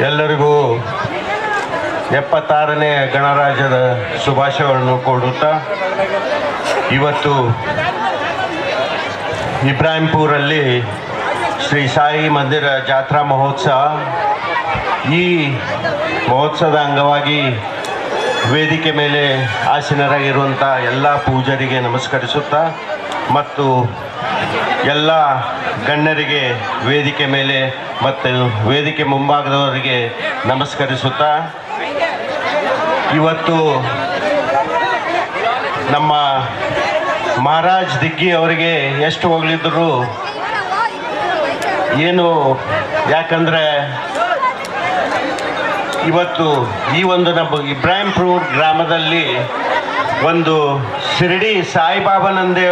ಎಲ್ಲರಿಗೂ ಎಪ್ಪತ್ತಾರನೇ ಗಣರಾಜ್ಯದ ಶುಭಾಶಯಗಳನ್ನು ಕೊಡುತ್ತಾ ಇವತ್ತು ಇಬ್ರಾಹಿಂಪುರಲ್ಲಿ ಶ್ರೀ ಸಾಯಿ ಮಂದಿರ ಜಾತ್ರಾ ಮಹೋತ್ಸವ. ಈ ಮಹೋತ್ಸವದ ಅಂಗವಾಗಿ ವೇದಿಕೆ ಮೇಲೆ ಆಸೀನರಾಗಿರುವಂಥ ಎಲ್ಲ ಪೂಜರಿಗೆ ನಮಸ್ಕರಿಸುತ್ತಾ ಮತ್ತು ಎಲ್ಲ ಗಣ್ಯರಿಗೆ ವೇದಿಕೆ ಮೇಲೆ ಮತ್ತು ವೇದಿಕೆ ಮುಂಭಾಗದವರಿಗೆ ನಮಸ್ಕರಿಸುತ್ತಾ, ಇವತ್ತು ನಮ್ಮ ಮಹಾರಾಜ್ ದಿಗ್ಗಿ ಅವರಿಗೆ ಎಷ್ಟು ಹೋಗ್ಲಿದ್ರು ಏನು ಯಾಕಂದರೆ ಇವತ್ತು ಈ ಒಂದು ನಮ್ಮ ಇಬ್ರಾಹಿಂಪುರ್ ಗ್ರಾಮದಲ್ಲಿ ಒಂದು ಶಿರಡಿ ಸಾಯಿಬಾಬನಂದೇ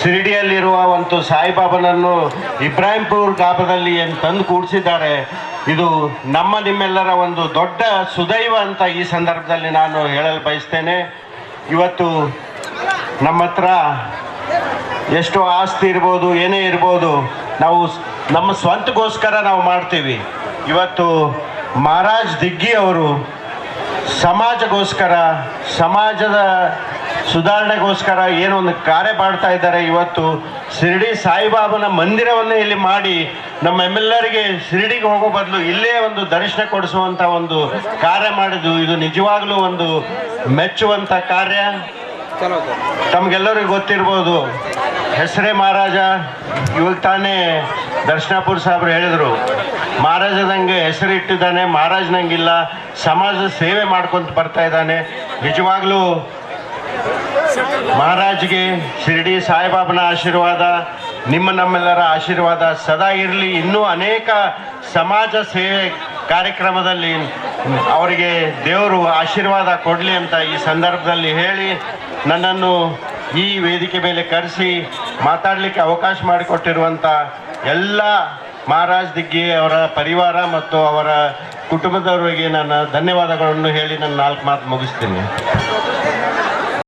ಶಿರಡಿಯಲ್ಲಿರುವ ಒಂದು ಸಾಯಿಬಾಬನನ್ನು ಇಬ್ರಾಹಿಂಪುರ್ ಗ್ರಾಮದಲ್ಲಿ ಏನು ತಂದು ಕೂಡಿಸಿದ್ದಾರೆ, ಇದು ನಮ್ಮ ನಿಮ್ಮೆಲ್ಲರ ಒಂದು ದೊಡ್ಡ ಸುದೈವ ಅಂತ ಈ ಸಂದರ್ಭದಲ್ಲಿ ನಾನು ಹೇಳಲು ಬಯಸ್ತೇನೆ. ಇವತ್ತು ನಮ್ಮ ಹತ್ರ ಎಷ್ಟು ಆಸ್ತಿ ಇರ್ಬೋದು, ಏನೇ ಇರ್ಬೋದು, ನಾವು ನಮ್ಮ ಸ್ವಂತಗೋಸ್ಕರ ನಾವು ಮಾಡ್ತೀವಿ. ಇವತ್ತು ಮಹಾರಾಜ್ ದಿಗ್ಗಿ ಅವರು ಸಮಾಜಗೋಸ್ಕರ, ಸಮಾಜದ ಸುಧಾರಣೆಗೋಸ್ಕರ ಏನೋ ಒಂದು ಕಾರ್ಯ ಮಾಡ್ತಾ ಇದ್ದಾರೆ. ಇವತ್ತು ಶಿರಡಿ ಸಾಯಿಬಾಬನ ಮಂದಿರವನ್ನೇ ಇಲ್ಲಿ ಮಾಡಿ ನಮ್ಮ ಎಮ್ಮೆಲ್ಲರಿಗೆ ಶಿರಡಿಗೆ ಹೋಗೋ ಬದಲು ಇಲ್ಲೇ ಒಂದು ದರ್ಶನ ಕೊಡಿಸುವಂಥ ಒಂದು ಕಾರ್ಯ ಮಾಡಿದ್ದು. ಇದು ನಿಜವಾಗ್ಲೂ ಒಂದು ಮೆಚ್ಚುವಂಥ ಕಾರ್ಯ. ತಮ್ಗೆಲ್ಲರಿಗೂ ಗೊತ್ತಿರ್ಬೋದು. ಹೆಸರೇ ಮಹಾರಾಜ. ಇವಾಗ ತಾನೇ ದರ್ಶನಾಪುರ್ ಸಾಹೇಬ್ರು ಹೇಳಿದರು. ಮಹಾರಾಜದಂಗೆ ಹೆಸರು ಇಟ್ಟಿದ್ದಾನೆ ಮಹಾರಾಜನಂಗಿಲ್ಲ. ಸಮಾಜದ ಸೇವೆ ಮಾಡ್ಕೊಂತ ಬರ್ತಾ ಇದ್ದಾನೆ. ನಿಜವಾಗ್ಲೂ ಮಹಾರಾಜ್ಗೆ ಶಿರಡಿ ಸಾಯಿಬಾಬನ ಆಶೀರ್ವಾದ, ನಿಮ್ಮ ನಮ್ಮೆಲ್ಲರ ಆಶೀರ್ವಾದ ಸದಾ ಇರಲಿ. ಇನ್ನೂ ಅನೇಕ ಸಮಾಜ ಸೇವೆ ಕಾರ್ಯಕ್ರಮದಲ್ಲಿ ಅವರಿಗೆ ದೇವರು ಆಶೀರ್ವಾದ ಕೊಡಲಿ ಅಂತ ಈ ಸಂದರ್ಭದಲ್ಲಿ ಹೇಳಿ ನನ್ನನ್ನು ಈ ವೇದಿಕೆ ಮೇಲೆ ಕರೆಸಿ ಮಾತಾಡಲಿಕ್ಕೆ ಅವಕಾಶ ಮಾಡಿಕೊಟ್ಟಿರುವಂಥ ಎಲ್ಲ ಮಹಾರಾಜ್ ದಿಗ್ಗಿ ಅವರ ಪರಿವಾರ ಮತ್ತು ಅವರ ಕುಟುಂಬದವರಿಗೆ ನನ್ನ ಧನ್ಯವಾದಗಳನ್ನು ಹೇಳಿ ನನ್ನ ನಾಲ್ಕು ಮಾತು ಮುಗಿಸ್ತೀನಿ.